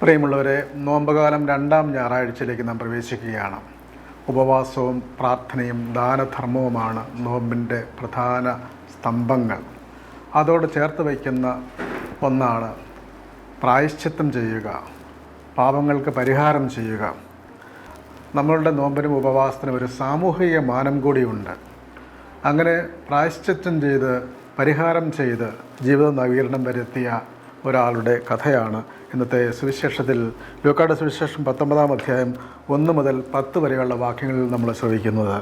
പ്രിയമുള്ളവരെ നോമ്പുകാലം രണ്ടാം ഞായറാഴ്ചയിലേക്ക് നാം പ്രവേശിക്കുകയാണ്. ഉപവാസവും പ്രാർത്ഥനയും ദാനധർമ്മവുമാണ് നോമ്പിന്റെ പ്രധാന സ്തംഭങ്ങൾ. അതോട് ചേർത്ത് വയ്ക്കുന്ന ഒന്നാണ് പ്രായശ്ചിത്തം ചെയ്യുക പാപങ്ങൾക്ക് പരിഹാരം ചെയ്യുക. നമ്മളുടെ നോമ്പിനും ഉപവാസത്തിനും ഒരു സാമൂഹിക മാനം കൂടിയുണ്ട്. അങ്ങനെ പ്രായശ്ചിത്തം ചെയ്ത് പരിഹാരം ചെയ്ത് ജീവിത നവീകരണം വരുത്തിയ ഒരാളുടെ കഥയാണ് ഇന്നത്തെ സുവിശേഷത്തിൽ ലൂക്കാട് സുവിശേഷം പത്തൊമ്പതാം അധ്യായം ഒന്ന് മുതൽ പത്ത് വരെയുള്ള വാക്യങ്ങളിൽ നമ്മൾ ശ്രവിക്കുന്നത്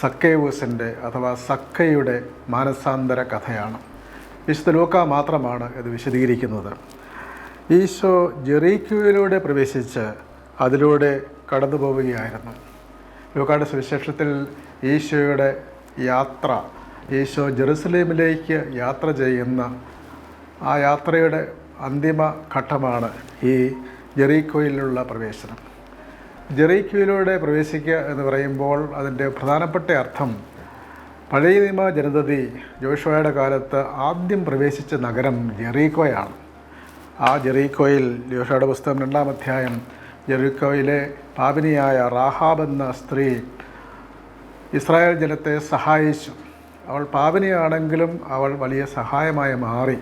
സക്കേവൂസിന്റെ അഥവാ സക്കയുടെ മാനസാന്തര കഥയാണ്. വിശുദ്ധ ലൂക്ക മാത്രമാണ് ഇത് വിശദീകരിക്കുന്നത്. ഈശോ ജെറീക്യുവിലൂടെ പ്രവേശിച്ച് അതിലൂടെ കടന്നു പോവുകയായിരുന്നു ലൂക്കാട് സുവിശേഷത്തിൽ ഈശോയുടെ യാത്ര ഈശോ ജെറുസലേമിലേക്ക് യാത്ര ചെയ്യുന്ന ആ യാത്രയുടെ അന്തിമ ഘട്ടമാണ് ഈ ജെറീക്കോയിലുള്ള പ്രവേശനം. ജെറീക്കോയിലൂടെ പ്രവേശിക്കുക എന്ന് പറയുമ്പോൾ അതിന്റെ പ്രധാനപ്പെട്ട അർത്ഥം പഴയ നിയമ ജനതതി ജോഷുവയുടെ കാലത്ത് ആദ്യം പ്രവേശിച്ച നഗരം ജെറീക്കോയാണ്. ആ ജെറീക്കോയിൽ ജോഷുവയുടെ പുസ്തകം രണ്ടാം അധ്യായം ജെറീക്കോയിലെ പാപിനിയായ റാഹാബ് എന്ന സ്ത്രീ ഇസ്രായേൽ ജനത്തെ സഹായിച്ചു. അവൾ പാപിനിയാണെങ്കിലും അവൾ വലിയ സഹായമായി മാറി.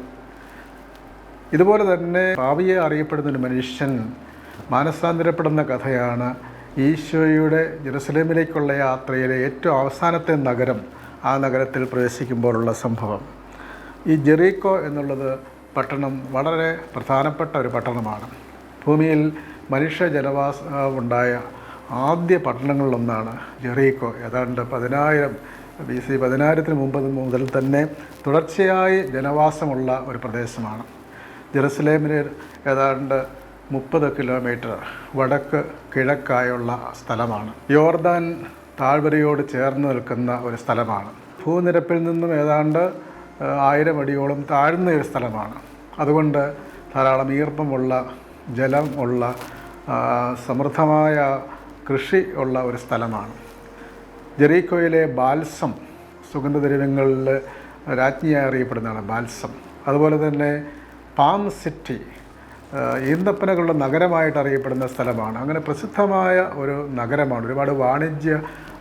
ഇതുപോലെ തന്നെ ഭാവിയെ അറിയപ്പെടുന്ന ഒരു മനുഷ്യൻ മാനസാന്തരപ്പെടുന്ന കഥയാണ് ഈശോയുടെ ജെറുസലേമിലേക്കുള്ള യാത്രയിലെ ഏറ്റവും അവസാനത്തെ നഗരം ആ നഗരത്തിൽ പ്രവേശിക്കുമ്പോഴുള്ള സംഭവം. ഈ ജെറീക്കോ എന്നുള്ളത് പട്ടണം വളരെ പ്രധാനപ്പെട്ട ഒരു പട്ടണമാണ്. ഭൂമിയിൽ മനുഷ്യ ജനവാസ ഉണ്ടായ ആദ്യ പട്ടണങ്ങളിലൊന്നാണ് ജെറീക്കോ. ഏതാണ്ട് പതിനായിരം ബി സി പതിനായിരത്തിന് മുമ്പ് മുതൽ തന്നെ തുടർച്ചയായി ജനവാസമുള്ള ഒരു പ്രദേശമാണ്. ജെറുസലേമിന് ഏതാണ്ട് മുപ്പത് കിലോമീറ്റർ വടക്ക് കിഴക്കായുള്ള സ്ഥലമാണ്. യോർദാൻ താഴ്വരയോട് ചേർന്ന് നിൽക്കുന്ന ഒരു സ്ഥലമാണ്. ഭൂനിരപ്പിൽ നിന്നും ഏതാണ്ട് ആയിരം അടിയോളം താഴ്ന്ന ഒരു സ്ഥലമാണ്. അതുകൊണ്ട് ധാരാളം ഈർപ്പമുള്ള ജലം ഉള്ള സമൃദ്ധമായ കൃഷി ഉള്ള ഒരു സ്ഥലമാണ്. ജെറീക്കോയിലെ ബാൽസം സുഗന്ധദ്രവ്യങ്ങളിൽ രാജ്ഞിയായി അറിയപ്പെടുന്നതാണ് ബാൽസം. അതുപോലെ തന്നെ പാം സിറ്റി ഈന്തപ്പനകളുടെ നഗരമായിട്ട് അറിയപ്പെടുന്ന സ്ഥലമാണ്. അങ്ങനെ പ്രസിദ്ധമായ ഒരു നഗരമാണ്. ഒരുപാട് വാണിജ്യ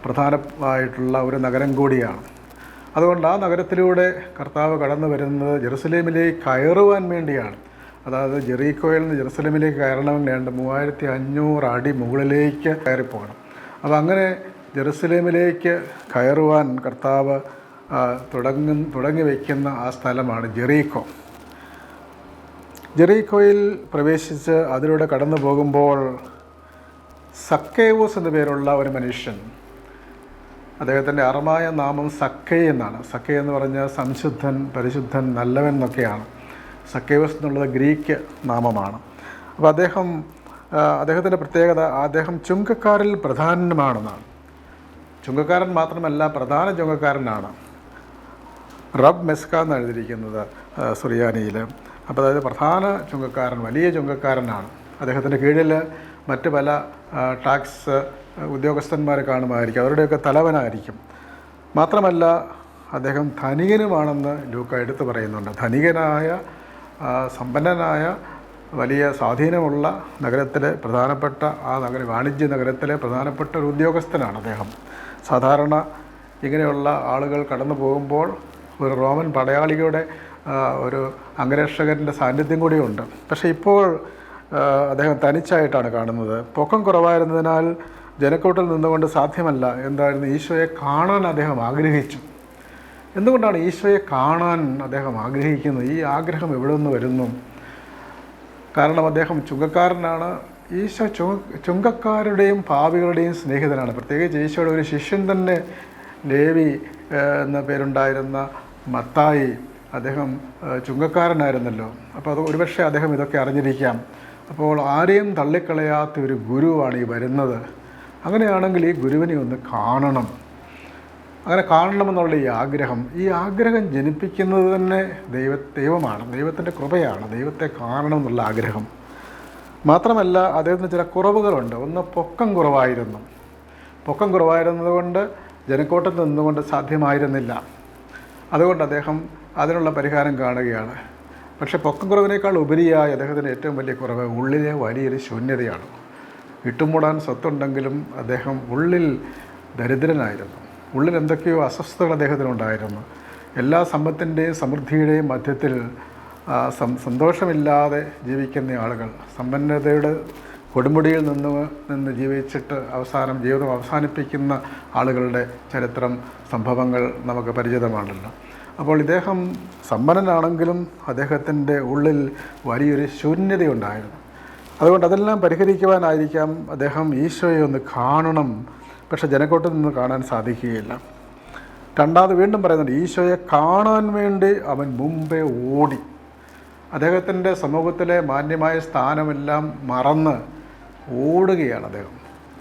പ്രധാനമായിട്ടുള്ള ഒരു നഗരം കൂടിയാണ്. അതുകൊണ്ട് ആ നഗരത്തിലൂടെ കർത്താവ് കടന്നു വരുന്നത് ജെറുസലേമിലേക്ക് കയറുവാൻ വേണ്ടിയാണ്. അതായത് ജെറീക്കോയിൽ നിന്ന് ജെറുസലേമിലേക്ക് കയറണമെങ്കിൽ വേണ്ട മൂവായിരത്തി അഞ്ഞൂറ് അടി മുകളിലേക്ക് കയറിപ്പോകണം. അപ്പോൾ അങ്ങനെ ജെറുസലേമിലേക്ക് കയറുവാൻ കർത്താവ് തുടങ്ങി തുടങ്ങി വയ്ക്കുന്ന ആ സ്ഥലമാണ് ജെറീക്കോ. ജെറീക്കോയിൽ പ്രവേശിച്ച് അതിലൂടെ കടന്നു പോകുമ്പോൾ സക്കേവോസ് എന്ന പേരുള്ള ഒരു മനുഷ്യൻ അദ്ദേഹത്തിന്റെ അറമായ നാമം സക്കേ എന്നാണ്. സക്കേ എന്ന് പറഞ്ഞാൽ സംശുദ്ധൻ പരിശുദ്ധൻ നല്ലവൻ എന്നൊക്കെയാണ്. സക്കേവസ് എന്നുള്ളത് ഗ്രീക്ക് നാമമാണ്. അപ്പോൾ അദ്ദേഹം അദ്ദേഹത്തിന്റെ പ്രത്യേകത അദ്ദേഹം ചുങ്കക്കാരിൽ പ്രധാനമാണെന്നാണ് ചുങ്കക്കാരൻ മാത്രമല്ല പ്രധാന ചുങ്കക്കാരനാണ്. റബ് മെസ്ക എന്ന് എഴുതിയിരിക്കുന്നത് സുറിയാനിയിൽ അപ്പോൾ അതായത് പ്രധാന ചുങ്കക്കാരൻ വലിയ ചുങ്കക്കാരനാണ്. അദ്ദേഹത്തിന്റെ കീഴിൽ മറ്റ് പല ടാക്സ് ഉദ്യോഗസ്ഥന്മാരെ കാണുമായിരിക്കും. അവരുടെയൊക്കെ തലവനായിരിക്കും. മാത്രമല്ല അദ്ദേഹം ധനികനുമാണെന്ന് ലൂക്ക എടുത്തു പറയുന്നുണ്ട്. ധനികനായ സമ്പന്നനായ വലിയ സ്വാധീനമുള്ള നഗരത്തിലെ പ്രധാനപ്പെട്ട ആ നഗര വാണിജ്യ നഗരത്തിലെ പ്രധാനപ്പെട്ട ഒരു ഉദ്യോഗസ്ഥനാണ് അദ്ദേഹം. സാധാരണ ഇങ്ങനെയുള്ള ആളുകൾ കടന്നു പോകുമ്പോൾ ഒരു റോമൻ പടയാളികളുടെ ഒരു അംഗരക്ഷകന്റെ സാന്നിധ്യം കൂടിയുണ്ട് പക്ഷേ ഇപ്പോൾ അദ്ദേഹം തനിച്ചായിട്ടാണ് കാണുന്നത്. പൊക്കം കുറവായിരുന്നതിനാൽ ജനക്കൂട്ടിൽ നിന്നുകൊണ്ട് സാധ്യമല്ല എന്തായിരുന്നു ഈശോയെ കാണാൻ അദ്ദേഹം ആഗ്രഹിച്ചു. എന്തുകൊണ്ടാണ് ഈശോയെ കാണാൻ അദ്ദേഹം ആഗ്രഹിക്കുന്നത്? ഈ ആഗ്രഹം എവിടെ നിന്ന് വരുന്നു? കാരണം അദ്ദേഹം ചുങ്കക്കാരനാണ്. ഈശോ ചുങ്കക്കാരുടെയും പാവികളുടെയും സ്നേഹിതനാണ്. പ്രത്യേകിച്ച് ഈശോയുടെ ഒരു ശിഷ്യൻ തന്നെ ലേവി എന്ന പേരുണ്ടായിരുന്ന മത്തായി. അദ്ദേഹം ചുങ്കക്കാരനായിരുന്നല്ലോ. അപ്പോൾ അത് ഒരുപക്ഷെ അദ്ദേഹം ഇതൊക്കെ അറിഞ്ഞിരിക്കാം. അപ്പോൾ ആരെയും തള്ളിക്കളയാത്ത ഒരു ഗുരുവാണ് ഈ വരുന്നത്. അങ്ങനെയാണെങ്കിൽ ഈ ഗുരുവിനെ ഒന്ന് കാണണം. അങ്ങനെ കാണണമെന്നുള്ള ഈ ആഗ്രഹം ഈ ആഗ്രഹം ജനിപ്പിക്കുന്നത് തന്നെ ദൈവ ദൈവമാണ്. ദൈവത്തിന്റെ കൃപയാണ്. ദൈവത്തെ കാണണം എന്നുള്ള ആഗ്രഹം. മാത്രമല്ല അദ്ദേഹത്തിന് ചില കുറവുകളുണ്ട്. ഒന്ന് പൊക്കം കുറവായിരുന്നു. പൊക്കം കുറവായിരുന്നതുകൊണ്ട് ജനക്കൂട്ടത്തിൽ നിന്നുകൊണ്ട് സാധ്യമായിരുന്നില്ല. അതുകൊണ്ട് അദ്ദേഹം അതിനുള്ള പരിഹാരം കാണുകയാണ്. പക്ഷേ പൊക്കം കുറവിനേക്കാൾ ഉപരിയായി അദ്ദേഹത്തിന്റെ ഏറ്റവും വലിയ കുറവ് ഉള്ളിലെ വലിയൊരു ശൂന്യതയാണ്. വിട്ടുമൂടാൻ സ്വത്തുണ്ടെങ്കിലും അദ്ദേഹം ഉള്ളിൽ ദരിദ്രനായിരുന്നു. ഉള്ളിൽ എന്തൊക്കെയോ അസ്വസ്ഥതകൾ അദ്ദേഹത്തിനുണ്ടായിരുന്നു. എല്ലാ സമ്പത്തിന്റെയും സമൃദ്ധിയുടെയും മധ്യത്തിൽ സന്തോഷമില്ലാതെ ജീവിക്കുന്ന ആളുകൾ സമ്പന്നതയുടെ കൊടുമുടിയിൽ നിന്ന് നിന്ന് ജീവിച്ചിട്ട് അവസാനം ജീവിതം അവസാനിപ്പിക്കുന്ന ആളുകളുടെ ചരിത്രം സംഭവങ്ങൾ നമുക്ക് പരിചിതമാണല്ലോ. അപ്പോൾ ഇദ്ദേഹം സമ്പന്നനാണെങ്കിലും അദ്ദേഹത്തിന്റെ ഉള്ളിൽ വലിയൊരു ശൂന്യതയുണ്ടായിരുന്നു. അതുകൊണ്ട് അതെല്ലാം പരിഹരിക്കുവാനായിരിക്കാം അദ്ദേഹം ഈശോയെ ഒന്ന് കാണണം. പക്ഷെ ജനക്കൂട്ടത്തിൽ നിന്ന് കാണാൻ സാധിക്കുകയില്ല. രണ്ടാമത് വീണ്ടും പറയുന്നുണ്ട് ഈശോയെ കാണാൻ വേണ്ടി അവൻ മുമ്പേ ഓടി. അദ്ദേഹത്തിന്റെ സമൂഹത്തിലെ മാന്യമായ സ്ഥാനമെല്ലാം മറന്ന് ഓടുകയാണ് അദ്ദേഹം.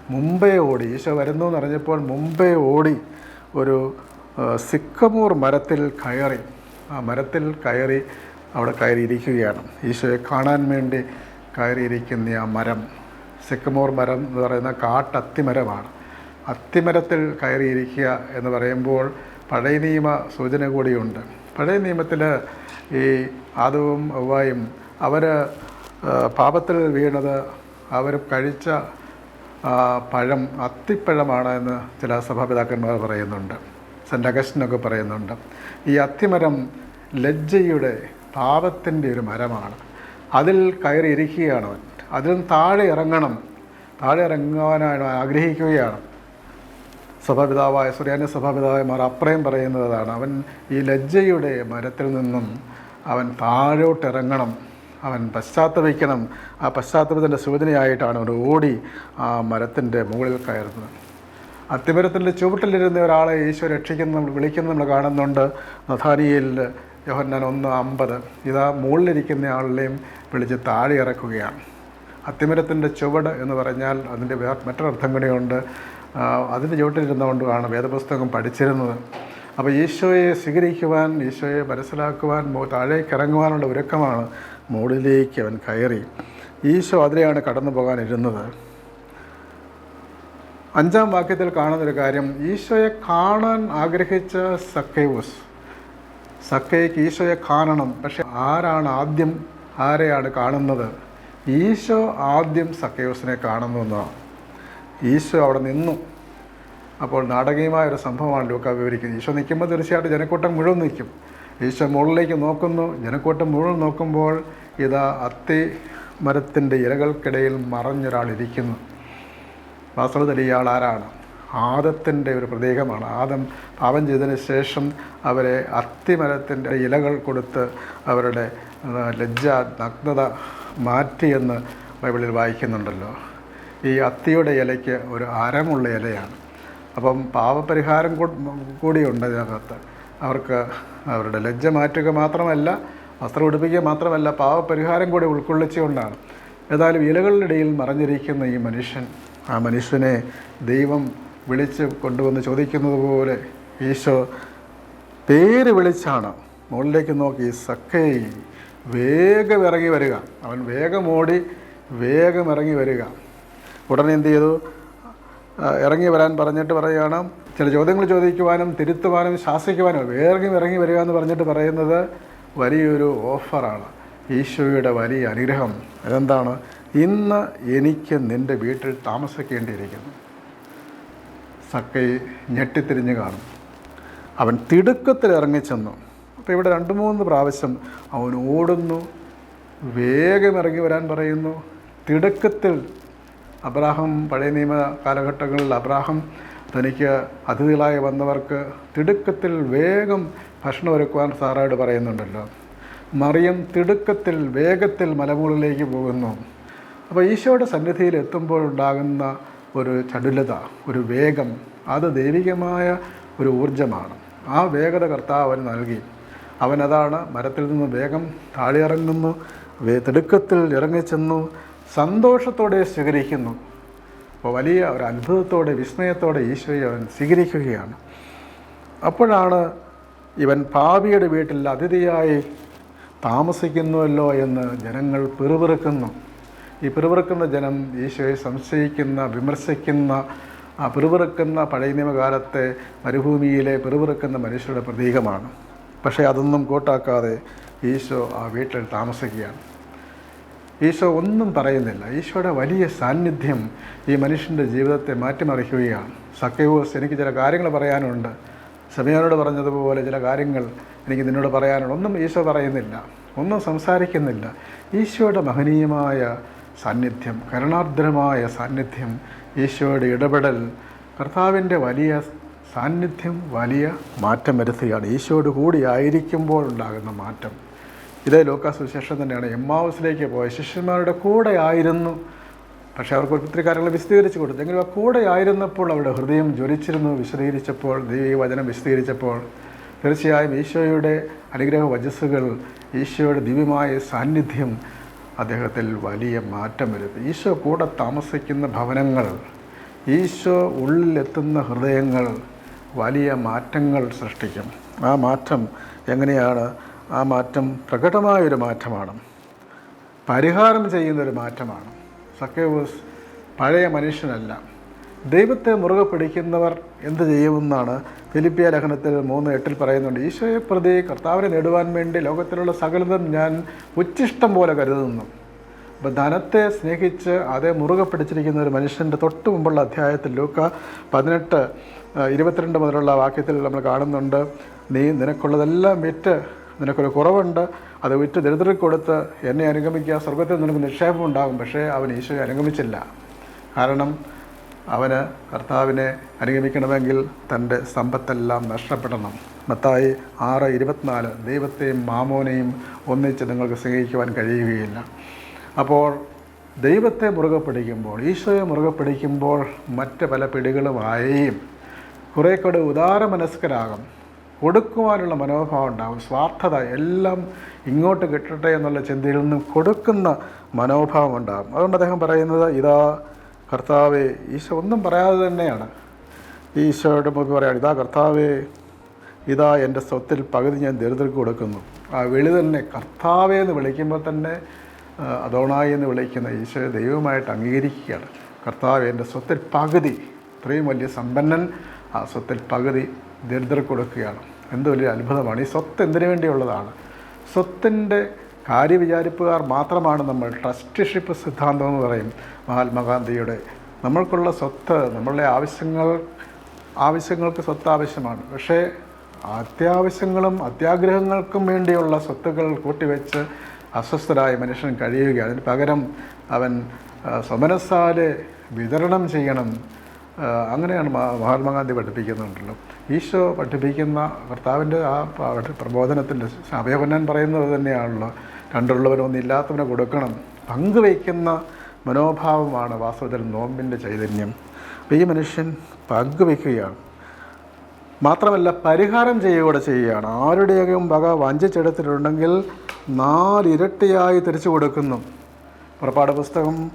മുമ്പേ ഓടി. ഈശോ വരുന്നു എന്നറിഞ്ഞപ്പോൾ മുമ്പേ ഓടി ഒരു സിക്കമൂർ മരത്തിൽ കയറി ആ മരത്തിൽ കയറി അവിടെ കയറിയിരിക്കുകയാണ്. ഈശോയെ കാണാൻ വേണ്ടി കയറിയിരിക്കുന്ന ആ മരം സിക്കമൂർ മരം എന്ന് പറയുന്ന കാട്ടത്തിമരമാണ്. അത്തിമരത്തിൽ കയറിയിരിക്കുക എന്ന് പറയുമ്പോൾ പഴയ നിയമ സൂചന കൂടിയുണ്ട്. പഴയ നിയമത്തിൽ ഈ ആദവും ഒവ്വായും അവർ പാപത്തിൽ വീണത് അവർ കഴിച്ച പഴം അത്തിപ്പഴമാണ് എന്ന് ചില സഭാപിതാക്കന്മാർ പറയുന്നുണ്ട്. സെന്റ് അഗസ്റ്റിനൊക്കെ പറയുന്നുണ്ട്. ഈ അത്തിമരം ലജ്ജയുടെ പാപത്തിന്റെ ഒരു മരമാണ്. അതിൽ കയറി ഇരിക്കുകയാണ് അവൻ. അതിൽ താഴെ ഇറങ്ങണം. താഴെ ഇറങ്ങുവാനാണ് ആഗ്രഹിക്കുകയാണ്. സഭാപിതാവായ സുറിയാന്റെ സഭാപിതാവായ മാർ അപ്രയം പറയുന്നതാണ് അവൻ ഈ ലജ്ജയുടെ മരത്തിൽ നിന്നും അവൻ താഴോട്ടിറങ്ങണം അവൻ പശ്ചാത്തപിക്കണം. ആ പശ്ചാത്തലത്തിന്റെ സൂചനയായിട്ടാണ് അവൻ ഓടി ആ മരത്തിന്റെ മുകളിൽ കയറുന്നത്. അത്തിമരത്തിന്റെ ചുവട്ടിലിരുന്ന ഒരാളെ ഈശോ രക്ഷിക്കുന്ന നമ്മൾ വിളിക്കുന്നത് നമ്മൾ കാണുന്നുണ്ട്. നഥാനിയിൽ യോഹന്നാൻ ഒന്ന് അമ്പത്. ഇതാ മുകളിലിരിക്കുന്ന ആളിനെയും വിളിച്ച് താഴെ ഇറക്കുകയാണ്. അത്തിമരത്തിന്റെ ചുവട് എന്ന് പറഞ്ഞാൽ അതിന്റെ വേറെ മറ്റൊരർത്ഥം കൂടിയുണ്ട് അതിന്റെ ചുവട്ടിലിരുന്നുകൊണ്ടാണ് വേദപുസ്തകം പഠിച്ചിരുന്നത്. അപ്പോൾ ഈശോയെ സ്വീകരിക്കുവാൻ ഈശോയെ മനസ്സിലാക്കുവാൻ താഴേക്ക് ഇറങ്ങുവാനുള്ള ഒരുക്കമാണ് മുകളിലേക്ക് അവൻ കയറി. ഈശോ അതിലെയാണ് കടന്നു പോകാനിരുന്നത് അഞ്ചാം വാക്യത്തിൽ കാണുന്നൊരു കാര്യം ഈശോയെ കാണാൻ ആഗ്രഹിച്ച സക്കൈവസ് സക്കൈക്ക് ഈശോയെ കാണണം പക്ഷെ ആരാണ് ആദ്യം ആരെയാണ് കാണുന്നത്? ഈശോ ആദ്യം സക്കൈവസിനെ കാണുന്നു എന്നാണ്. ഈശോ അവിടെ നിന്നു. അപ്പോൾ നാടകീയമായ ഒരു സംഭവമാണ് ലൂക്ക വിവരിക്കുന്നത്. ഈശോ നിൽക്കുമ്പോൾ തീർച്ചയായിട്ടും ജനക്കൂട്ടം മുഴുവൻ നിൽക്കും. ഈശോ മുകളിലേക്ക് നോക്കുന്നു. ജനക്കൂട്ടം മുഴുവൻ നോക്കുമ്പോൾ ഇതാ അത്തി മരത്തിന്റെ ഇലകൾക്കിടയിൽ മറഞ്ഞൊരാൾ ഇരിക്കുന്നു വാസ്തവത്തിൽ ഇയാൾ ആരാണ്? ആദത്തിന്റെ ഒരു പ്രതീകമാണ്. ആദം പാപം ചെയ്തതിന് ശേഷം അവരെ അത്തിമരത്തിന്റെ ഇലകൾ കൊടുത്ത് അവരുടെ ലജ്ജ നഗ്നത മാറ്റിയെന്ന് ബൈബിളിൽ വായിക്കുന്നുണ്ടല്ലോ. ഈ അത്തിയുടെ ഇലയ്ക്ക് ഒരു അരമുള്ള ഇലയാണ്. അപ്പം പാപപരിഹാരം കൂടിയുണ്ട് ഇതിനകത്ത്. അവർക്ക് അവരുടെ ലജ്ജ മാറ്റുക മാത്രമല്ല വസ്ത്രം ഉടുപ്പിക്കുക മാത്രമല്ല പാപപരിഹാരം കൂടി ഉൾക്കൊള്ളിച്ചുകൊണ്ടാണ്. ഏതായാലും ഇലകളുടെ ഇടയിൽ മറഞ്ഞിരിക്കുന്ന ഈ മനുഷ്യൻ ആ മനുഷ്യനെ ദൈവം വിളിച്ച് കൊണ്ടുവന്ന് ചോദിക്കുന്നത് പോലെ ഈശോ പേര് വിളിച്ചാണ്. മുകളിലേക്ക് നോക്കി സക്കൈ വേഗം ഇറങ്ങി വരിക. അവൻ വേഗം ഓടി വേഗം ഇറങ്ങി വരിക. ഉടനെ എന്ത് ചെയ്തു? ഇറങ്ങി വരാൻ പറഞ്ഞിട്ട് പറയുകയാണ്. ചില ചോദ്യങ്ങൾ ചോദിക്കുവാനും തിരുത്തുവാനും ശാസിക്കുവാനും വേഗം ഇറങ്ങി വരിക എന്ന് പറഞ്ഞിട്ട് പറയുന്നത് വലിയൊരു ഓഫറാണ്. ഈശോയുടെ വലിയ അനുഗ്രഹം. അതെന്താണ്? ഇന്ന് എനിക്ക് നിന്റെ വീട്ടിൽ താമസിക്കേണ്ടിയിരിക്കുന്നു. സക്കൈ ഞെട്ടിത്തിരിഞ്ഞ് കാണും. അവൻ തിടുക്കത്തിൽ ഇറങ്ങിച്ചെന്നു അപ്പോൾ ഇവിടെ രണ്ട് മൂന്ന് പ്രാവശ്യം അവൻ ഓടുന്നു വേഗം ഇറങ്ങി വരാൻ പറയുന്നു. തിടുക്കത്തിൽ അബ്രാഹം പഴയ നിയമ കാലഘട്ടങ്ങളിൽ അബ്രാഹം തനിക്ക് അതിഥികളായി വന്നവർക്ക് തിടുക്കത്തിൽ വേഗം ഭക്ഷണം ഒരുക്കുവാൻ സാറായിട്ട് പറയുന്നുണ്ടല്ലോ. മറിയം തിടുക്കത്തിൽ വേഗത്തിൽ മലമുകളിലേക്ക് പോകുന്നു. അപ്പോൾ ഈശോയുടെ സന്നിധിയിൽ എത്തുമ്പോൾ ഉണ്ടാകുന്ന ഒരു ചടുലത ഒരു വേഗം അത് ദൈവികമായ ഒരു ഊർജമാണ് ആ വേഗത കർത്താവ് അവന് നൽകി. അവനതാണ് മരത്തിൽ നിന്ന് വേഗം താളിയിറങ്ങുന്നു തിടുക്കത്തിൽ ഇറങ്ങിച്ചെന്നു സന്തോഷത്തോടെ സ്വീകരിക്കുന്നു. അപ്പോൾ വലിയ ഒരു അത്ഭുതത്തോടെ വിസ്മയത്തോടെ ഈശോയെ അവൻ സ്വീകരിക്കുകയാണ്. അപ്പോഴാണ് ഇവൻ പാപിയുടെ വീട്ടിൽ അതിഥിയായി താമസിക്കുന്നുവല്ലോ എന്ന് ജനങ്ങൾ പിറുപിറുക്കുന്നു. ഈ പിറുപിറുക്കുന്ന ജനം ഈശോയെ സംശയിക്കുന്ന വിമർശിക്കുന്ന ആ പിറുപിറുക്കുന്ന പഴയ നിയമകാലത്തെ മരുഭൂമിയിലെ പിറുപിറുക്കുന്ന മനുഷ്യരുടെ പ്രതീകമാണ്. പക്ഷേ അതൊന്നും കൂട്ടാക്കാതെ ഈശോ ആ വീട്ടിൽ താമസിക്കുകയാണ്. ഈശോ ഒന്നും പറയുന്നില്ല. ഈശോയുടെ വലിയ സാന്നിധ്യം ഈ മനുഷ്യന്റെ ജീവിതത്തെ മാറ്റിമറിക്കുകയാണ്. സക്കയോസ് എനിക്ക് ചില കാര്യങ്ങൾ പറയാനുണ്ട്. സമയനോട് പറഞ്ഞതുപോലെ ചില കാര്യങ്ങൾ എനിക്ക് നിന്നോട് പറയാനുണ്ട്. ഒന്നും ഈശോ പറയുന്നില്ല. ഒന്നും സംസാരിക്കുന്നില്ല. ഈശോയുടെ മഹനീയമായ സാന്നിധ്യം കരുണാർദ്രമായ സാന്നിധ്യം ഈശോയുടെ ഇടപെടൽ കർത്താവിന്റെ വലിയ സാന്നിധ്യം വലിയ മാറ്റം വരുത്തുകയാണ്. ഈശോയോട് കൂടി ആയിരിക്കുമ്പോൾ ഉണ്ടാകുന്ന മാറ്റം. ഇതേ ലോക്കാസ് വിശേഷം തന്നെയാണ്. എമ്മാവസിലേക്ക് പോയ ശിഷ്യന്മാരുടെ കൂടെ ആയിരുന്നു. പക്ഷേ അവർക്ക് ഒത്തിരി കാര്യങ്ങൾ വിശദീകരിച്ച് കൊടുത്തു. എങ്കിലും ആ കൂടെ ആയിരുന്നപ്പോൾ അവരുടെ ഹൃദയം ജ്വലിച്ചിരുന്നു. വിശദീകരിച്ചപ്പോൾ ദൈവീ വചനം വിശദീകരിച്ചപ്പോൾ തീർച്ചയായും ഈശോയുടെ അനുഗ്രഹ വജസ്സുകൾ ഈശോയുടെ ദിവ്യമായ സാന്നിധ്യം അദ്ദേഹത്തിൽ വലിയ മാറ്റം വരുത്തി. ഈശോ കൂടെ താമസിക്കുന്ന ഭവനങ്ങൾ ഈശോ ഉള്ളിലെത്തുന്ന ഹൃദയങ്ങൾ വലിയ മാറ്റങ്ങൾ സൃഷ്ടിക്കും. ആ മാറ്റം എങ്ങനെയാണ്? ആ മാറ്റം പ്രകടമായൊരു മാറ്റമാണ്. പരിഹാരം ചെയ്യുന്നൊരു മാറ്റമാണ്. സക്കേവൂസ് പഴയ മനുഷ്യനല്ല. ദൈവത്തെ മുറുകെ പിടിക്കുന്നവർ എന്ത് ചെയ്യുമെന്നാണ് ഫിലിപ്പിയ ലേഖനത്തിൽ മൂന്ന് എട്ടിൽ പറയുന്നുണ്ട്. ഈശോയെ പ്രതി കർത്താവിനെ നേടുവാൻ വേണ്ടി ലോകത്തിലുള്ള സകലതും ഞാൻ ഉച്ചിഷ്ടം പോലെ കരുതുന്നു. അപ്പോൾ ധനത്തെ സ്നേഹിച്ച് അതേ മുറുകെ പിടിച്ചിരിക്കുന്ന ഒരു മനുഷ്യന്റെ തൊട്ട് മുമ്പുള്ള അധ്യായത്തിൽ ലൂക്ക പതിനെട്ട് ഇരുപത്തിരണ്ട് മുതലുള്ള വാക്യത്തിൽ നമ്മൾ കാണുന്നുണ്ട്. നീ നിനക്കുള്ളതെല്ലാം വിറ്റ് നിനക്കൊരു കുറവുണ്ട്. അത് വിറ്റ് ദരിദ്രം കൊടുത്ത് എന്നെ അനുഗമിക്കുക. സ്വർഗത്തിൽ നിനക്ക് നിക്ഷേപം ഉണ്ടാകും. പക്ഷേ അവൻ ഈശോയെ അനുഗമിച്ചില്ല. കാരണം അവന് കർത്താവിനെ അനുഗമിക്കണമെങ്കിൽ തന്റെ സമ്പത്തെല്ലാം നഷ്ടപ്പെടണം. മത്തായി ആറ് ഇരുപത്തിനാല് ദൈവത്തെയും മാമോനെയും ഒന്നിച്ച് നിങ്ങൾക്ക് സ്നേഹിക്കുവാൻ കഴിയുകയില്ല. അപ്പോൾ ദൈവത്തെ മുറുകെ പിടിക്കുമ്പോൾ ഈശോയെ മുറുകെ പിടിക്കുമ്പോൾ മറ്റ് പല പിടികളുമായും കുറേ കൂടെ ഉദാര മനസ്കരാകും കൊടുക്കുവാനുള്ള മനോഭാവം ഉണ്ടാകും. സ്വാർത്ഥത എല്ലാം ഇങ്ങോട്ട് കിട്ടട്ടെ എന്നുള്ള ചിന്തയിൽ നിന്നും കൊടുക്കുന്ന മനോഭാവം ഉണ്ടാകും. അതുകൊണ്ട് അദ്ദേഹം പറയുന്നത് ഇതാ കർത്താവേ ഈശോ ഒന്നും പറയാതെ തന്നെയാണ്. ഈശോയുടെ മുമ്പ് പറയാണ് ഇതാ കർത്താവേ ഇതാ എന്റെ സ്വത്തിൽ പകുതി ഞാൻ ദരിദ്രർക്ക് കൊടുക്കുന്നു. ആ വിളി തന്നെ കർത്താവേ എന്ന് വിളിക്കുമ്പോൾ തന്നെ അതോണായി എന്ന് വിളിക്കുന്ന ഈശോയെ ദൈവമായിട്ട് അംഗീകരിക്കുകയാണ്. കർത്താവ് എന്റെ സ്വത്തിൽ പകുതി ഇത്രയും വലിയ സമ്പന്നൻ ആ സ്വത്തിൽ പകുതി ദരിദ്രർക്ക് കൊടുക്കുകയാണ്. എന്ത് വലിയ അത്ഭുതമാണ്. ഈ സ്വത്ത് എന്തിനു വേണ്ടിയുള്ളതാണ്? സ്വത്തിന്റെ കാര്യവിചാരിപ്പുകാർ മാത്രമാണ് നമ്മൾ ട്രസ്റ്റിഷിപ്പ് സിദ്ധാന്തം എന്ന് പറയും മഹാത്മാഗാന്ധിയുടെ. നമ്മൾക്കുള്ള സ്വത്ത് നമ്മളുടെ ആവശ്യങ്ങൾ ആവശ്യങ്ങൾക്ക് സ്വത്ത് ആവശ്യമാണ് പക്ഷേ അത്യാവശ്യങ്ങളും അത്യാഗ്രഹങ്ങൾക്കും വേണ്ടിയുള്ള സ്വത്തുക്കൾ കൂട്ടിവെച്ച് അസ്വസ്ഥരായ മനുഷ്യൻ കഴിയുകയാണ്. അതിന് പകരം അവൻ ആ, വിതരണം ചെയ്യണം. അങ്ങനെയാണ് മഹാത്മാഗാന്ധി പഠിപ്പിക്കുന്നുണ്ടല്ലോ. ഈശോ പഠിപ്പിക്കുന്ന കർത്താവിന്റെ ആ പ്രബോധനത്തിന്റെ അഭയപന്നൻ പറയുന്നത് തന്നെയാണല്ലോ. രണ്ടുള്ളവരൊന്നും ഇല്ലാത്തവനെ കൊടുക്കണം. പങ്കുവയ്ക്കുന്ന മനോഭാവമാണ് വാസ്തവത്തിൽ നോമ്പിന്റെ ചൈതന്യം. അപ്പോൾ ഈ മനുഷ്യൻ പങ്കുവയ്ക്കുകയാണ്. മാത്രമല്ല പരിഹാരം ചെയ്യുകൂടെ ചെയ്യുകയാണ്. ആരുടെയും വക വഞ്ചിച്ചെടുത്തിട്ടുണ്ടെങ്കിൽ നാലിരട്ടിയായി തിരിച്ചു കൊടുക്കുന്നു. പുറപ്പാട് പുസ്തകം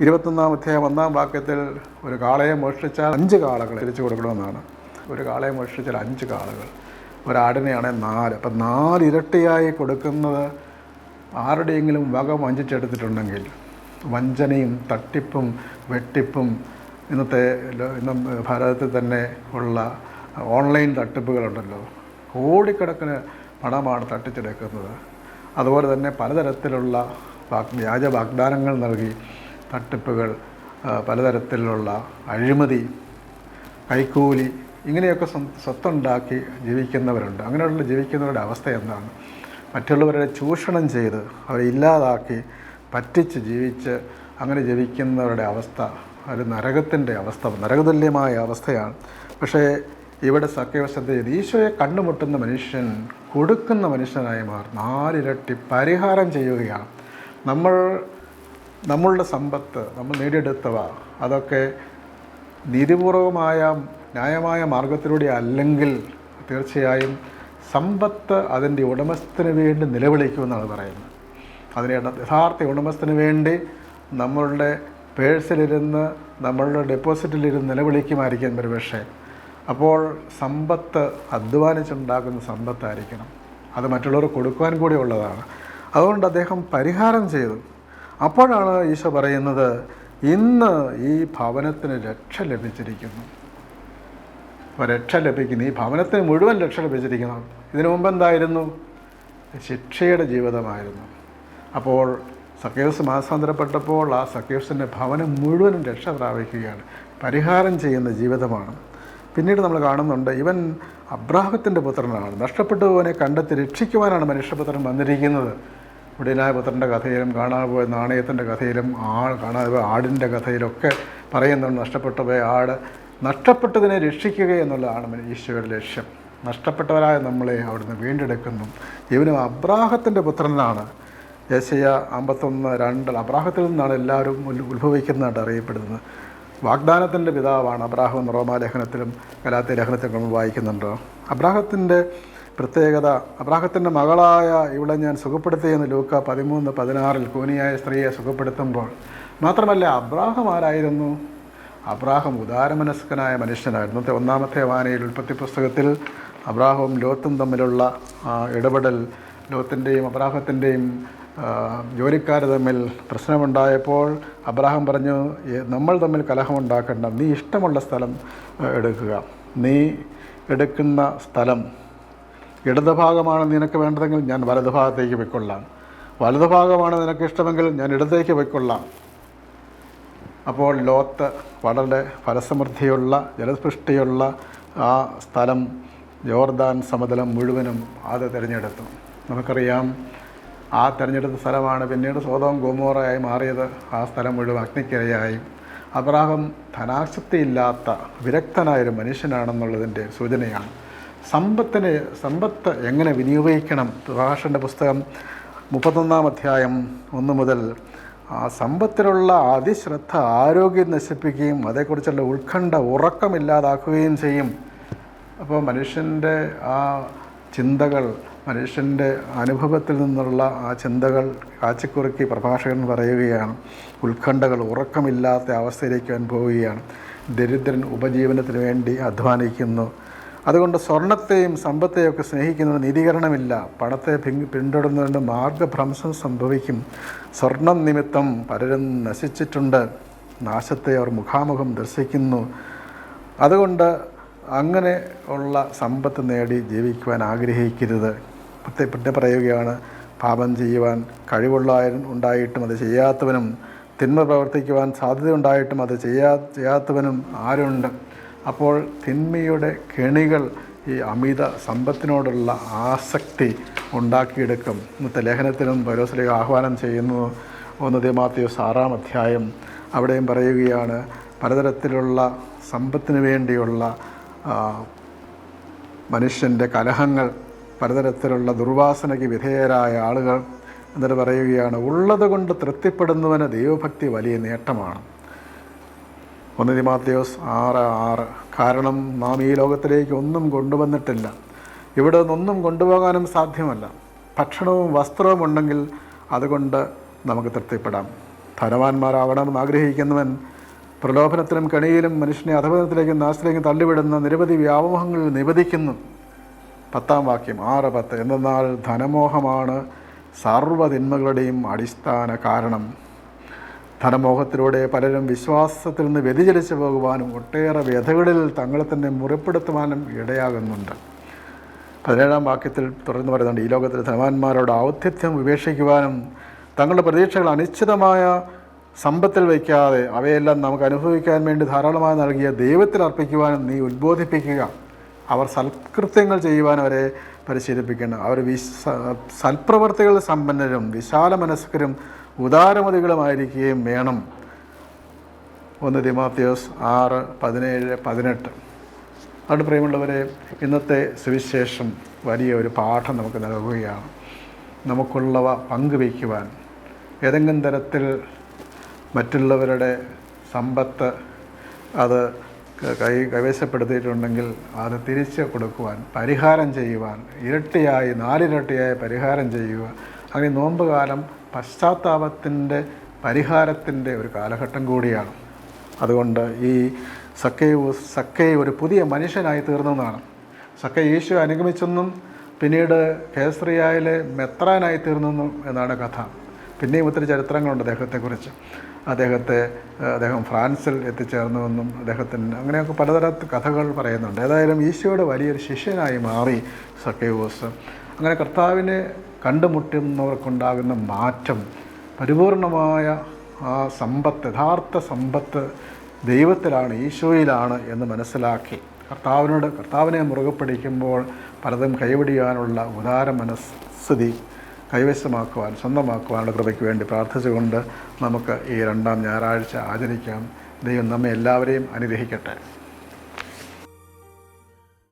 ഇരുപത്തൊന്നാം അധ്യായം ഒന്നാം വാക്യത്തിൽ ഒരു കാളയെ മോഷ്ടിച്ചാൽ അഞ്ച് കാളകൾ തിരിച്ചു കൊടുക്കണമെന്നാണ്. ഒരു കാളയെ മോഷ്ടിച്ചാൽ അഞ്ച് കാളകൾ. ഒരാടിനെയാണെങ്കിൽ നാല്. അപ്പം നാലിരട്ടിയായി കൊടുക്കുന്നത് ആരുടെയെങ്കിലും വക വഞ്ചിച്ചെടുത്തിട്ടുണ്ടെങ്കിൽ വഞ്ചനയും തട്ടിപ്പും വെട്ടിപ്പും ഇന്നത്തെ ഇന്ന് ഭാരതത്തിൽ തന്നെ ഉള്ള ഓൺലൈൻ തട്ടിപ്പുകളുണ്ടല്ലോ. കോടിക്കണക്കിന് പണമാണ് തട്ടിച്ചെടുക്കുന്നത്. അതുപോലെ തന്നെ പലതരത്തിലുള്ള വ്യാജ വാഗ്ദാനങ്ങൾ നൽകി തട്ടിപ്പുകൾ പലതരത്തിലുള്ള അഴിമതി കൈക്കൂലി ഇങ്ങനെയൊക്കെ സ്വ- സ്വത്തുണ്ടാക്കി ജീവിക്കുന്നവരുണ്ട്. അങ്ങനെയുള്ള ജീവിക്കുന്നവരുടെ അവസ്ഥ എന്താണ്? മറ്റുള്ളവരെ ചൂഷണം ചെയ്ത് അവരെ ഇല്ലാതാക്കി പറ്റിച്ച് ജീവിച്ച് അങ്ങനെ ജീവിക്കുന്നവരുടെ അവസ്ഥ ഒരു നരകത്തിന്റെ അവസ്ഥ നരകതുല്യമായ അവസ്ഥയാണ്. പക്ഷേ ഇവിടെ സത്യവശത ചെയ്ത് ഈശോയെ കണ്ടുമുട്ടുന്ന മനുഷ്യൻ കൊടുക്കുന്ന മനുഷ്യനായി മാറും നാലിരട്ടി പരിഹാരം ചെയ്യുകയാണ്. നമ്മൾ നമ്മളുടെ സമ്പത്ത് നമ്മൾ നേടിയെടുത്തവ അതൊക്കെ നീതിപൂർവമായ ന്യായമായ മാർഗത്തിലൂടെ അല്ലെങ്കിൽ തീർച്ചയായും സമ്പത്ത് അതിന്റെ ഉടമസ്ഥന് വേണ്ടി നിലവിളിക്കുമെന്നാണ് പറയുന്നത്. അതിന് യഥ- യഥാർത്ഥ ഉടമസ്ഥന് വേണ്ടി നമ്മളുടെ പേഴ്സിലിരുന്ന് നമ്മളുടെ ഡെപ്പോസിറ്റിലിരുന്ന് നിലവിളിക്കുമായിരിക്കും ഒരുപക്ഷെ. അപ്പോൾ സമ്പത്ത് അധ്വാനിച്ചുണ്ടാക്കുന്ന സമ്പത്തായിരിക്കണം. അത് മറ്റുള്ളവർ കൊടുക്കുവാൻ കൂടി ഉള്ളതാണ്. അതുകൊണ്ട് അദ്ദേഹം പരിഹാരം ചെയ്തു. അപ്പോഴാണ് ഈശോ പറയുന്നത് ഇന്ന് ഈ ഭവനത്തിന് രക്ഷ ലഭിച്ചിരിക്കുന്നു. അപ്പോൾ രക്ഷ ലഭിക്കുന്നു. ഈ ഭവനത്തിന് മുഴുവൻ രക്ഷ ലഭിച്ചിരിക്കണം ഇതിനു മുമ്പ് എന്തായിരുന്നു ശിക്ഷയുടെ ജീവിതമായിരുന്നു. അപ്പോൾ സക്കേവസ് മാസാന്തരപ്പെട്ടപ്പോൾ ആ സക്കേവസിന്റെ ഭവനം മുഴുവനും രക്ഷ പ്രാപിക്കുകയാണ്. പരിഹാരം ചെയ്യുന്ന ജീവിതമാണ്. പിന്നീട് നമ്മൾ കാണുന്നുണ്ട് ഇവൻ അബ്രാഹത്തിന്റെ പുത്രനാണ്. നഷ്ടപ്പെട്ടവനെ കണ്ടെത്തി രക്ഷിക്കുവാനാണ് മനുഷ്യപുത്രൻ വന്നിരിക്കുന്നത്. ഉടനായ പുത്രന്റെ കഥയിലും കാണാതെ പോയ നാണയത്തിന്റെ കഥയിലും ആ കാണാതെ പോയ ആടിന്റെ കഥയിലൊക്കെ പറയുന്നുണ്ട് നഷ്ടപ്പെട്ടു പോയ ആട് നഷ്ടപ്പെട്ടതിനെ രക്ഷിക്കുക എന്നുള്ളതാണ് ഈശോയുടെ ലക്ഷ്യം. നഷ്ടപ്പെട്ടവരായ നമ്മളെ അവിടുന്ന് വീണ്ടെടുക്കുന്നു. ഇവനും അബ്രാഹത്തിന്റെ പുത്രനാണ്. യേശയ അമ്പത്തൊന്ന് രണ്ട് അബ്രാഹത്തിൽ നിന്നാണ് എല്ലാവരും ഉത്ഭവിക്കുന്നതായിട്ട് അറിയപ്പെടുന്നത്. വാഗ്ദാനത്തിന്റെ പിതാവാണ് അബ്രാഹം എന്ന് റോമാലേഖനത്തിലും കലാത്തി ലേഖനത്തിലും വായിക്കുന്നുണ്ട്. അബ്രാഹത്തിന്റെ പ്രത്യേകത അബ്രാഹത്തിന്റെ മകളായ ഇവിടെ ഞാൻ സുഖപ്പെടുത്തിയെന്ന് ലൂക്ക പതിമൂന്ന് പതിനാറിൽ കൂനിയായ സ്ത്രീയെ സുഖപ്പെടുത്തുമ്പോൾ മാത്രമല്ല അബ്രാഹം ആരായിരുന്നു? അബ്രാഹം ഉദാരമനസ്കനായ മനുഷ്യനായിരുന്നു. ഒന്നാമത്തെ വായനയിൽ ഉൽപ്പത്തി പുസ്തകത്തിൽ അബ്രാഹവും ലോത്തും തമ്മിലുള്ള ഇടപെടൽ ലോത്തിന്റെയും അബ്രാഹത്തിന്റെയും ജോലിക്കാർ തമ്മിൽ പ്രശ്നമുണ്ടായപ്പോൾ അബ്രാഹം പറഞ്ഞു നമ്മൾ തമ്മിൽ കലഹമുണ്ടാക്കേണ്ട. നീ ഇഷ്ടമുള്ള സ്ഥലം എടുക്കുക. നീ എടുക്കുന്ന സ്ഥലം ഇടതുഭാഗമാണ് നിനക്ക് വേണ്ടതെങ്കിൽ ഞാൻ വലതുഭാഗത്തേക്ക് പൊയ്ക്കൊള്ളാം. വലതുഭാഗമാണ് നിനക്ക് ഇഷ്ടമെങ്കിൽ ഞാൻ ഇടത്തേക്ക് പൊയ്ക്കൊള്ളാം. അപ്പോൾ ലോത്ത് വളരെ ഫലസമൃദ്ധിയുള്ള ജലസ്പൃഷ്ടിയുള്ള ആ സ്ഥലം ജോർദാൻ സമതലം മുഴുവനും അത് തിരഞ്ഞെടുത്തു. നമുക്കറിയാം ആ തിരഞ്ഞെടുത്ത സ്ഥലമാണ് പിന്നീട് സ്വതവും ഗോമോറയായി മാറിയത്. ആ സ്ഥലം മുഴുവൻ അഗ്നിക്കിരയായി. അബ്രാഹം ധനാശക്തിയില്ലാത്ത വിരക്തനായൊരു മനുഷ്യനാണെന്നുള്ളതിന്റെ സൂചനയാണ്. സമ്പത്തിനെ സമ്പത്ത് എങ്ങനെ വിനിയോഗിക്കണം? പ്രഭാഷന്റെ പുസ്തകം മുപ്പത്തൊന്നാം അധ്യായം ഒന്ന് മുതൽ ആ സമ്പത്തിലുള്ള അതിശ്രദ്ധ ആരോഗ്യം നശിപ്പിക്കുകയും അതേക്കുറിച്ചുള്ള ഉത്കണ്ഠ ഉറക്കമില്ലാതാക്കുകയും ചെയ്യും. അപ്പോൾ മനുഷ്യന്റെ ആ ചിന്തകൾ മനുഷ്യന്റെ അനുഭവത്തിൽ നിന്നുള്ള ആ ചിന്തകൾ കാച്ചിക്കുറുക്കി പ്രഭാഷകൻ പറയുകയാണ്. ഉത്കണ്ഠകൾ ഉറക്കമില്ലാത്ത അവസ്ഥയിലേക്ക് അനുഭവുകയാണ് പോവുകയാണ്. ദരിദ്രൻ ഉപജീവനത്തിന് വേണ്ടി അധ്വാനിക്കുന്നു. അതുകൊണ്ട് സ്വർണത്തെയും സമ്പത്തെയും ഒക്കെ സ്നേഹിക്കുന്നത് നീതീകരണമില്ല പണത്തെ പിൻ- പിന്തുടരുന്നതുകൊണ്ട് മാർഗഭ്രംശം സംഭവിക്കും. സ്വർണം നിമിത്തം പലരും നശിച്ചിട്ടുണ്ട്. നാശത്തെ അവർ മുഖാമുഖം ദർശിക്കുന്നു. അതുകൊണ്ട് അങ്ങനെ ഉള്ള സമ്പത്ത് നേടി ജീവിക്കുവാൻ ആഗ്രഹിക്കരുത്. പ്രത്യേക പിന്നെ പറയുകയാണ് പാപം ചെയ്യുവാൻ കഴിവുള്ള ഉണ്ടായിട്ടും അത് ചെയ്യാത്തവനും തിന്മ പ്രവർത്തിക്കുവാൻ സാധ്യത ഉണ്ടായിട്ടും അത് ചെയ്യാ ചെയ്യാത്തവനും ആരുണ്ട്? അപ്പോൾ തിന്മയുടെ കെണികൾ ഈ അമിത സമ്പത്തിനോടുള്ള ആസക്തി ഉണ്ടാക്കിയെടുക്കും. ഇന്നത്തെ ലേഖനത്തിനും പരോസിലേക്ക് ആഹ്വാനം ചെയ്യുന്നു. ഒന്ന് മാത്യോസ് ആറാം അധ്യായം. അവിടെയും പറയുകയാണ് പലതരത്തിലുള്ള സമ്പത്തിന് വേണ്ടിയുള്ള മനുഷ്യന്റെ കലഹങ്ങൾ പലതരത്തിലുള്ള ദുർവാസനയ്ക്ക് വിധേയരായ ആളുകൾ എന്നിട്ട് പറയുകയാണ് ഉള്ളത് കൊണ്ട് തൃപ്തിപ്പെടുന്നവന് ദൈവഭക്തി വലിയ നേട്ടമാണ്. ഒന്ന് തിമാത്യോസ് ആറ് ആറ്. കാരണം നാം ഈ ലോകത്തിലേക്ക് ഒന്നും കൊണ്ടുവന്നിട്ടില്ല. ഇവിടെ നിന്നൊന്നും കൊണ്ടുപോകാനും സാധ്യമല്ല. ഭക്ഷണവും വസ്ത്രവും ഉണ്ടെങ്കിൽ അതുകൊണ്ട് നമുക്ക് തൃപ്തിപ്പെടാം. ധനവാന്മാരാകണമെന്ന് ആഗ്രഹിക്കുന്നവൻ പ്രലോഭനത്തിലും കെണിയിലും മനുഷ്യനെ അധപതത്തിലേക്കും നാശത്തിലേക്കും തള്ളിവിടുന്ന നിരവധി വ്യാമോഹങ്ങൾ നിവധിക്കുന്നു പത്താം വാക്യം ആറ് പത്ത്. എന്നാൽ ധനമോഹമാണ് സർവതിന്മകളുടെയും അടിസ്ഥാന കാരണം. ധനമോഹത്തിലൂടെ പലരും വിശ്വാസത്തിൽ നിന്ന് വ്യതിചലിച്ചു പോകുവാനും ഒട്ടേറെ വ്യഥകളിൽ തങ്ങളെ തന്നെ മുറിപ്പെടുത്തുവാനും ഇടയാകുന്നുണ്ട്. പതിനേഴാം വാക്യത്തിൽ തുടർന്ന് പറയുന്നുണ്ട് ഈ ലോകത്തിലെ ധനവാന്മാരോട് ഔദ്ധ്യത്യം ഉപേക്ഷിക്കുവാനും തങ്ങളുടെ പ്രതീക്ഷകൾ അനിശ്ചിതമായ സമ്പത്തിൽ വയ്ക്കാതെ അവയെല്ലാം നമുക്ക് അനുഭവിക്കാൻ വേണ്ടി ധാരാളമായി നൽകിയ ദൈവത്തിൽ അർപ്പിക്കുവാനും നീ ഉദ്ബോധിപ്പിക്കുക അവർ സൽകൃത്യങ്ങൾ ചെയ്യുവാൻ അവരെ പരിശീലിപ്പിക്കണം അവർ വിശ സൽപ്രവർത്തികൾ സമ്പന്നരും വിശാല മനസ്കരും ഉദാരമതികളുമായിരിക്കുകയും വേണം. ഒന്ന് തിമാത്യോസ് ആറ് പതിനേഴ് പതിനെട്ട്. അതുകൊണ്ട് പ്രിയമുള്ളവരെ ഇന്നത്തെ സുവിശേഷം വലിയ ഒരു പാഠം നമുക്ക് നൽകുകയാണ്. നമുക്കുള്ളവ പങ്കുവയ്ക്കുവാൻ. ഏതെങ്കിലും തരത്തിൽ മറ്റുള്ളവരുടെ സമ്പത്ത് അത് കൈ കൈവശപ്പെടുത്തിയിട്ടുണ്ടെങ്കിൽ അത് തിരിച്ച് കൊടുക്കുവാൻ പരിഹാരം ചെയ്യുവാൻ ഇരട്ടിയായി നാലിരട്ടിയായി പരിഹാരം ചെയ്യുക. അങ്ങനെ നോമ്പ് കാലം പശ്ചാത്താപത്തിന്റെ പരിഹാരത്തിന്റെ ഒരു കാലഘട്ടം കൂടിയാണ്. അതുകൊണ്ട് ഈ സക്കൈവ് സക്കൈ ഒരു പുതിയ മനുഷ്യനായി തീർന്നതാണ്. സക്കൈ യേശു അനുഗമിച്ചെന്നും പിന്നീട് കേസറിയായിലെ മെത്രാനായി തീർന്നെന്നും എന്നാണ് കഥ. പിന്നെയും ഒത്തിരി ചരിത്രങ്ങളുണ്ട് അദ്ദേഹത്തെക്കുറിച്ച്. അദ്ദേഹത്തെ അദ്ദേഹം ഫ്രാൻസിൽ എത്തിച്ചേർന്നുവെന്നും അദ്ദേഹത്തിന് അങ്ങനെയൊക്കെ പലതരം കഥകൾ പറയുന്നുണ്ട്. ഏതായാലും ഈശോയുടെ വലിയൊരു ശിഷ്യനായി മാറി സക്കൈവോസ് അങ്ങനെ കർത്താവിനെ കണ്ടുമുട്ടുന്നവർക്കുണ്ടാകുന്ന മാറ്റം പരിപൂർണമായ ആ സമ്പത്ത് യഥാർത്ഥ സമ്പത്ത് ദൈവത്തിലാണ് ഈശോയിലാണ് എന്ന് മനസ്സിലാക്കി. കർത്താവിനോട് കർത്താവിനെ മുറുകെ പിടിക്കുമ്പോൾ പലതും കൈവിടിയാനുള്ള ഉദാര മനസ്ഥിതി കൈവശമാക്കുവാൻ സ്വന്തമാക്കുവാനുള്ള കൃപയ്ക്ക് വേണ്ടി പ്രാർത്ഥിച്ചുകൊണ്ട് നമുക്ക് ഈ രണ്ടാം ഞായറാഴ്ച ആചരിക്കാം. ദൈവം നമ്മെ എല്ലാവരെയും അനുഗ്രഹിക്കട്ടെ.